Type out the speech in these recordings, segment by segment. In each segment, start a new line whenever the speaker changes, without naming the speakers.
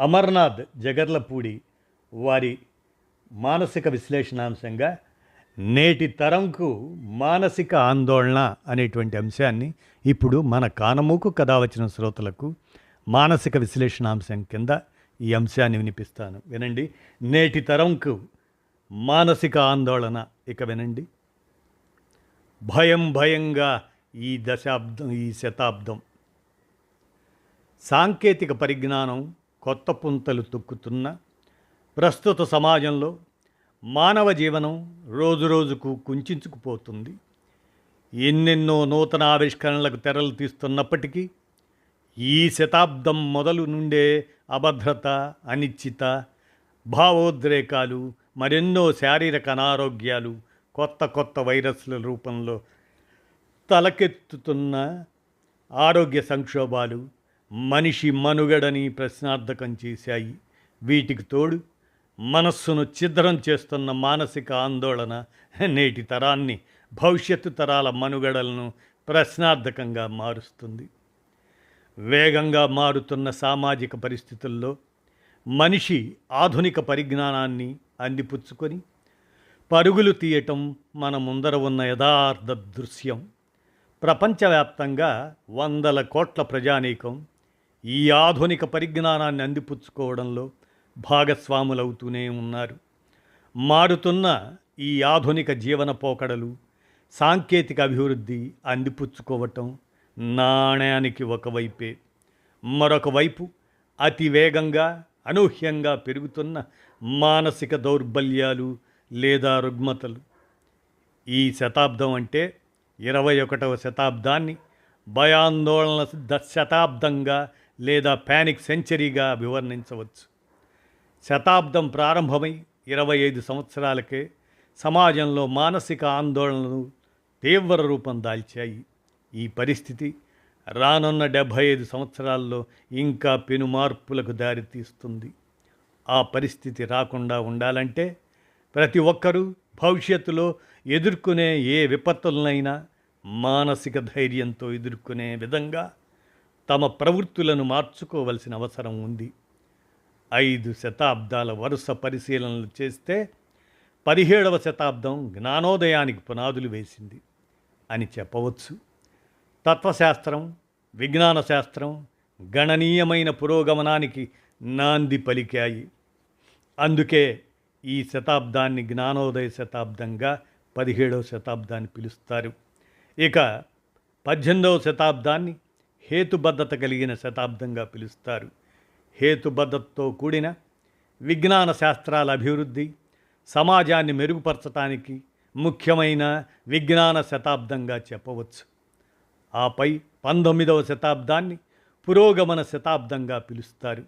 అమర్నాథ్ జగర్లపూడి వారి మానసిక విశ్లేషణాంశంగా నేటి తరంకు మానసిక ఆందోళన అనేటువంటి అంశాన్ని ఇప్పుడు మన కానమూకు కథ వచ్చిన శ్రోతలకు మానసిక విశ్లేషణాంశం కింద ఈ అంశాన్ని వినిపిస్తాను. వినండి. నేటి తరంకు మానసిక ఆందోళన. ఇక వినండి. భయం భయంగా ఈ దశాబ్దం ఈ శతాబ్దం. సాంకేతిక పరిజ్ఞానం కొత్త పుంతలు తొక్కుతున్న ప్రస్తుత సమాజంలో మానవ జీవనం రోజురోజుకు కుంచుకుపోతుంది ఎన్నెన్నో నూతన ఆవిష్కరణలకు తెరలు తీస్తున్నప్పటికీ ఈ శతాబ్దం మొదలు నుండే అభద్రత అనిశ్చిత భావోద్రేకాలు మరెన్నో శారీరక అనారోగ్యాలు కొత్త కొత్త వైరస్ల రూపంలో తలకెత్తుతున్న ఆరోగ్య సంక్షోభాలు మనిషి మనుగడని ప్రశ్నార్థకం చేశాయి. వీటికి తోడు మనస్సును ఛిద్రం చేస్తున్న మానసిక ఆందోళన నేటి తరాన్ని భవిష్యత్తు తరాల మనుగడలను ప్రశ్నార్థకంగా మారుస్తుంది. వేగంగా మారుతున్న సామాజిక పరిస్థితుల్లో మనిషి ఆధునిక పరిజ్ఞానాన్ని అందిపుచ్చుకొని పరుగులు తీయటం మన ముందర ఉన్న యథార్థ దృశ్యం. ప్రపంచవ్యాప్తంగా వందల కోట్ల ప్రజానీకం ఈ ఆధునిక పరిజ్ఞానాన్ని అందిపుచ్చుకోవడంలో భాగస్వాములవుతూనే ఉన్నారు. మారుతున్న ఈ ఆధునిక జీవన పోకడలు సాంకేతిక అభివృద్ధి అందిపుచ్చుకోవటం నాణ్యానికి ఒకవైపే. మరొక వైపు అతి వేగంగా అనూహ్యంగా పెరుగుతున్న మానసిక దౌర్బల్యాలు లేదా రుగ్మతలు. ఈ శతాబ్దం అంటే ఇరవై ఒకటవ శతాబ్దాన్ని భయాందోళన ద- శతాబ్దంగా లేదా ప్యానిక్ సెంచరీగా వివర్ణించవచ్చు శతాబ్దం ప్రారంభమై ఇరవై ఐదు సంవత్సరాలకే సమాజంలో మానసిక ఆందోళనలు తీవ్ర రూపం దాల్చాయి. ఈ పరిస్థితి రానున్న డెబ్భై ఐదు సంవత్సరాల్లో ఇంకా పెను మార్పులకు దారితీస్తుంది ఆ పరిస్థితి రాకుండా ఉండాలంటే ప్రతి ఒక్కరూ భవిష్యత్తులో ఎదుర్కొనే ఏ విపత్తులనైనా మానసిక ధైర్యంతో ఎదుర్కొనే విధంగా తమ ప్రవృత్తులను మార్చుకోవలసిన అవసరం ఉంది. ఐదు శతాబ్దాల వరుస పరిశీలనలు చేస్తే పదిహేడవ శతాబ్దం జ్ఞానోదయానికి పునాదులు వేసింది అని చెప్పవచ్చు. తత్వశాస్త్రం విజ్ఞాన శాస్త్రం గణనీయమైన పురోగమనానికి నాంది పలికాయి. అందుకే ఈ శతాబ్దాన్ని జ్ఞానోదయ శతాబ్దంగా పదిహేడవ శతాబ్దాన్ని పిలుస్తారు. ఇక పద్దెనిమిదవ శతాబ్దాన్ని హేతుబద్ధత కలిగిన శతాబ్దంగా పిలుస్తారు. హేతుబద్ధతతో కూడిన విజ్ఞాన శాస్త్రాల అభివృద్ధి సమాజాన్ని మెరుగుపరచటానికి ముఖ్యమైన విజ్ఞాన శతాబ్దంగా చెప్పవచ్చు. ఆపై పంతొమ్మిదవ శతాబ్దాన్ని పురోగమన శతాబ్దంగా పిలుస్తారు.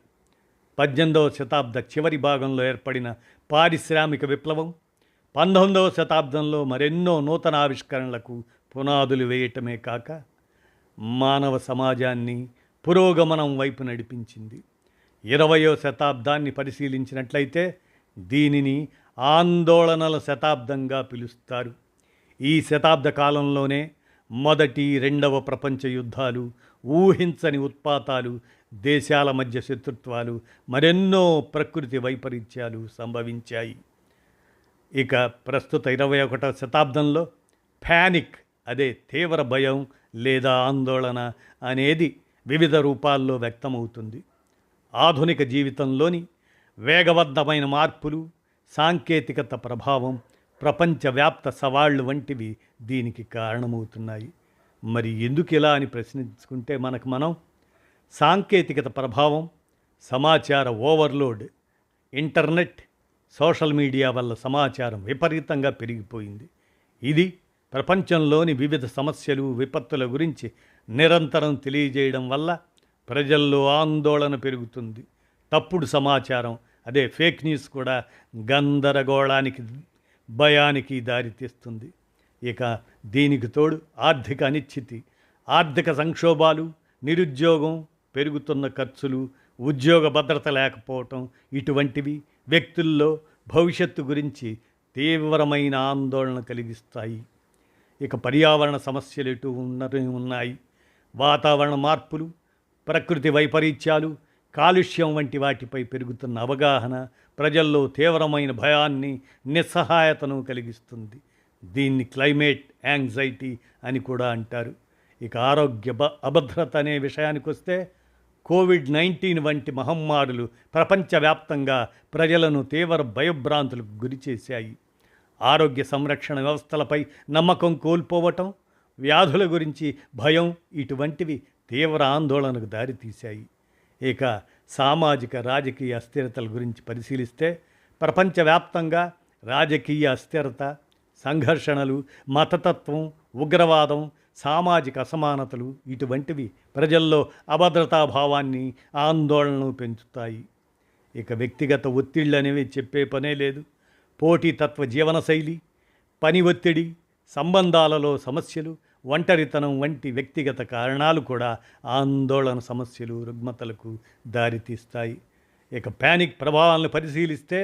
పద్దెనిమిదవ శతాబ్ద చివరి భాగంలో ఏర్పడిన పారిశ్రామిక విప్లవం పంతొమ్మిదవ శతాబ్దంలో మరెన్నో నూతన ఆవిష్కరణలకు పునాదులు వేయటమే కాక మానవ సమాజాన్ని పురోగమనం వైపు నడిపించింది. ఇరవయో శతాబ్దాన్ని పరిశీలించినట్లయితే దీనిని ఆందోళనల శతాబ్దంగా పిలుస్తారు. ఈ శతాబ్ద కాలంలోనే మొదటి రెండవ ప్రపంచ యుద్ధాలు ఊహించని ఉత్పాతాలు దేశాల మధ్య శత్రుత్వాలు మరెన్నో ప్రకృతి వైపరీత్యాలు సంభవించాయి. ఇక ప్రస్తుత ఇరవై ఒకటవ శతాబ్దంలో ప్యానిక్ అదే తీవ్ర భయం లేదా ఆందోళన అనేది వివిధ రూపాల్లో వ్యక్తమవుతుంది. ఆధునిక జీవితంలోని వేగవంతమైన మార్పులు సాంకేతికత ప్రభావం ప్రపంచవ్యాప్త సవాళ్ళు వంటివి దీనికి కారణమవుతున్నాయి. మరి ఎందుకు ఇలా అని ప్రశ్నించుకుంటే మనకు మనం సాంకేతికత ప్రభావం సమాచార ఓవర్లోడ్ ఇంటర్నెట్ సోషల్ మీడియా వల్ల సమాచారం విపరీతంగా పెరిగిపోయింది. ఇది ప్రపంచంలోని వివిధ సమస్యలు విపత్తుల గురించి నిరంతరం తెలియజేయడం వల్ల ప్రజల్లో ఆందోళన పెరుగుతుంది. తప్పుడు సమాచారం అదే ఫేక్ న్యూస్ కూడా గందరగోళానికి భయానికి దారితీస్తుంది. ఇక దీనికి తోడు ఆర్థిక అనిశ్చితి ఆర్థిక సంక్షోభాలు నిరుద్యోగం పెరుగుతున్న ఖర్చులు ఉద్యోగ భద్రత లేకపోవటం ఇటువంటివి వ్యక్తుల్లో భవిష్యత్తు గురించి తీవ్రమైన ఆందోళన కలిగిస్తాయి. ఇక పర్యావరణ సమస్యలు ఎటు ఉన్నవి ఉన్నాయి? వాతావరణ మార్పులు ప్రకృతి వైపరీత్యాలు కాలుష్యం వంటి వాటిపై పెరుగుతున్న అవగాహన ప్రజల్లో తీవ్రమైన భయాన్ని నిస్సహాయతను కలిగిస్తుంది. దీన్ని క్లైమేట్ యాంగ్జైటీ అని కూడా అంటారు. ఇక ఆరోగ్య బ అభద్రత అనే విషయానికి వస్తే కోవిడ్ నైన్టీన్ వంటి మహమ్మారులు ప్రపంచవ్యాప్తంగా ప్రజలను తీవ్ర భయభ్రాంతులకు గురిచేశాయి. ఆరోగ్య సంరక్షణ వ్యవస్థలపై నమ్మకం కోల్పోవటం వ్యాధుల గురించి భయం ఇటువంటివి తీవ్ర ఆందోళనకు దారితీశాయి. ఇక సామాజిక రాజకీయ అస్థిరతల గురించి పరిశీలిస్తే ప్రపంచవ్యాప్తంగా రాజకీయ అస్థిరత సంఘర్షణలు మతతత్వం ఉగ్రవాదం సామాజిక అసమానతలు ఇటువంటివి ప్రజల్లో అభద్రతాభావాన్ని ఆందోళనను పెంచుతాయి. ఇక వ్యక్తిగత ఒత్తిళ్ళు అనేవి చెప్పే పనే లేదు. పోటీతత్వ జీవనశైలి పని ఒత్తిడి సంబంధాలలో సమస్యలు ఒంటరితనం వంటి వ్యక్తిగత కారణాలు కూడా ఆందోళన సమస్యలు రుగ్మతలకు దారితీస్తాయి. ఇక ప్యానిక్ ప్రభావాలను పరిశీలిస్తే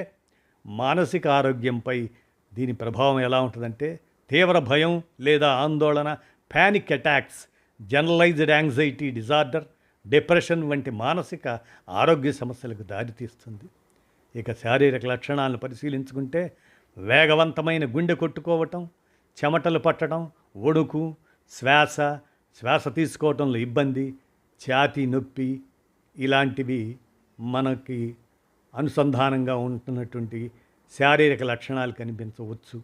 మానసిక ఆరోగ్యంపై దీని ప్రభావం ఎలా ఉంటుందంటే తీవ్ర భయం లేదా ఆందోళన panic attacks generalised anxiety disorder depression వంటి మానసిక ఆరోగ్య సమస్యలకు దారితీస్తుంది. ఇక శారీరక లక్షణాలను పరిశీలించుకుంటే వేగవంతమైన గుండె కొట్టుకోవటం చెమటలు పట్టడం ఒడుకు శ్వాస శ్వాస తీసుకోవటంలో ఇబ్బంది ఛాతీ నొప్పి ఇలాంటివి మనకి అనుసంధానంగా ఉంటున్నటువంటి శారీరక లక్షణాలు కనిపించవచ్చు.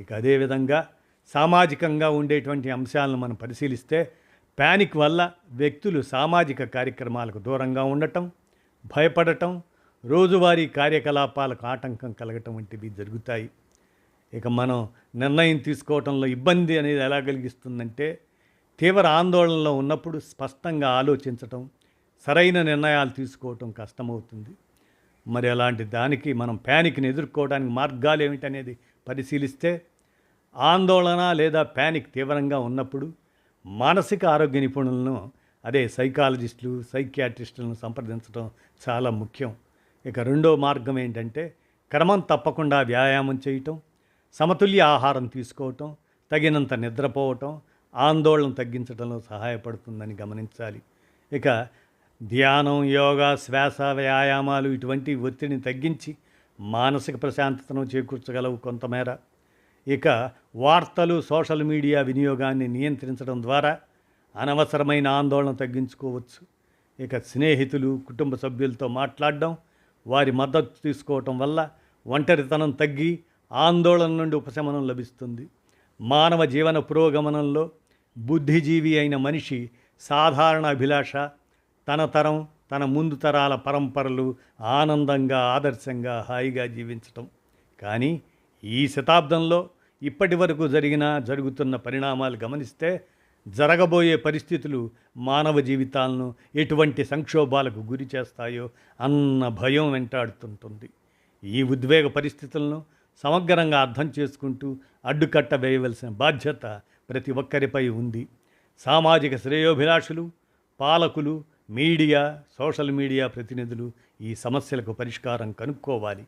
ఇక అదేవిధంగా సామాజికంగా ఉండేటువంటి అంశాలను మనం పరిశీలిస్తే ప్యానిక్ వల్ల వ్యక్తులు సామాజిక కార్యక్రమాలకు దూరంగా ఉండటం భయపడటం రోజువారీ కార్యకలాపాలకు ఆటంకం కలగటం వంటివి జరుగుతాయి. ఇక మనం నిర్ణయం తీసుకోవటంలో ఇబ్బంది అనేది ఎలా కలిగిస్తుందంటే తీవ్ర ఆందోళనలో ఉన్నప్పుడు స్పష్టంగా ఆలోచించటం సరైన నిర్ణయాలు తీసుకోవటం కష్టమవుతుంది. మరి అలాంటి దానికి మనం ప్యానిక్ని ఎదుర్కోవడానికి మార్గాలు ఏమిటనేది పరిశీలిస్తే ఆందోళన లేదా ప్యానిక్ తీవ్రంగా ఉన్నప్పుడు మానసిక ఆరోగ్య నిపుణులను అదే సైకాలజిస్టులు సైకియాట్రిస్టులను సంప్రదించడం చాలా ముఖ్యం. ఇక రెండో మార్గం ఏంటంటే క్రమం తప్పకుండా వ్యాయామం చేయటం సమతుల్య ఆహారం తీసుకోవటం తగినంత నిద్రపోవటం ఆందోళన తగ్గించడంలో సహాయపడుతుందని గమనించాలి. ఇక ధ్యానం యోగా శ్వాస వ్యాయామాలు ఇటువంటి ఒత్తిడిని తగ్గించి మానసిక ప్రశాంతతను చేకూర్చగలవు కొంతమేర. ఇక వార్తలు సోషల్ మీడియా వినియోగాన్ని నియంత్రించడం ద్వారా అనవసరమైన ఆందోళన తగ్గించుకోవచ్చు. ఇక స్నేహితులు కుటుంబ సభ్యులతో మాట్లాడడం వారి మద్దతు తీసుకోవటం వల్ల ఒంటరితనం తగ్గి ఆందోళన నుండి ఉపశమనం లభిస్తుంది. మానవ జీవన పురోగమనంలో బుద్ధిజీవి అయిన మనిషి సాధారణ అభిలాష తన తరం తన ముందు తరాల పరంపరలు ఆనందంగా ఆదర్శంగా హాయిగా జీవించటం. కానీ ఈ శతాబ్దంలో ఇప్పటి వరకు జరిగిన జరుగుతున్న పరిణామాలు గమనిస్తే జరగబోయే పరిస్థితులు మానవ జీవితాలను ఎటువంటి సంక్షోభాలకు గురి చేస్తాయో అన్న భయం వెంటాడుతుంటుంది. ఈ ఉద్వేగ పరిస్థితులను సమగ్రంగా అర్థం చేసుకుంటూ అడ్డుకట్ట వేయవలసిన బాధ్యత ప్రతి ఒక్కరిపై ఉంది. సామాజిక శ్రేయోభిలాషులు పాలకులు మీడియా సోషల్ మీడియా ప్రతినిధులు ఈ సమస్యలకు పరిష్కారం కనుక్కోవాలి.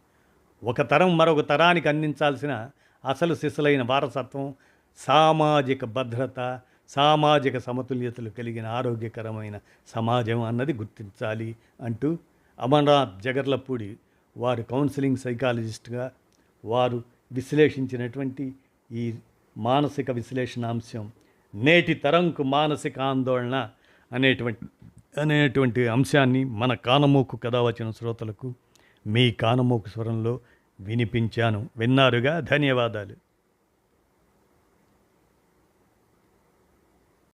ఒక తరం మరొక తరానికి అందించాల్సిన అసలు సిసలైన వారసత్వం సామాజిక భద్రత సామాజిక సమతుల్యతలు కలిగిన ఆరోగ్యకరమైన సమాజం అన్నది గుర్తించాలి అంటూ అమర్నాథ్ జగర్లపూడి వారు కౌన్సిలింగ్ సైకాలజిస్ట్గా వారు విశ్లేషించినటువంటి ఈ మానసిక విశ్లేషణ అంశం నేటి తరంకు మానసిక ఆందోళన అనేటువంటి అనేటువంటి అంశాన్ని మన కానమోకు కథ వచ్చిన శ్రోతలకు మీ కానమోకు స్వరంలో వినిపించాను. విన్నారుగా? ధన్యవాదాలు.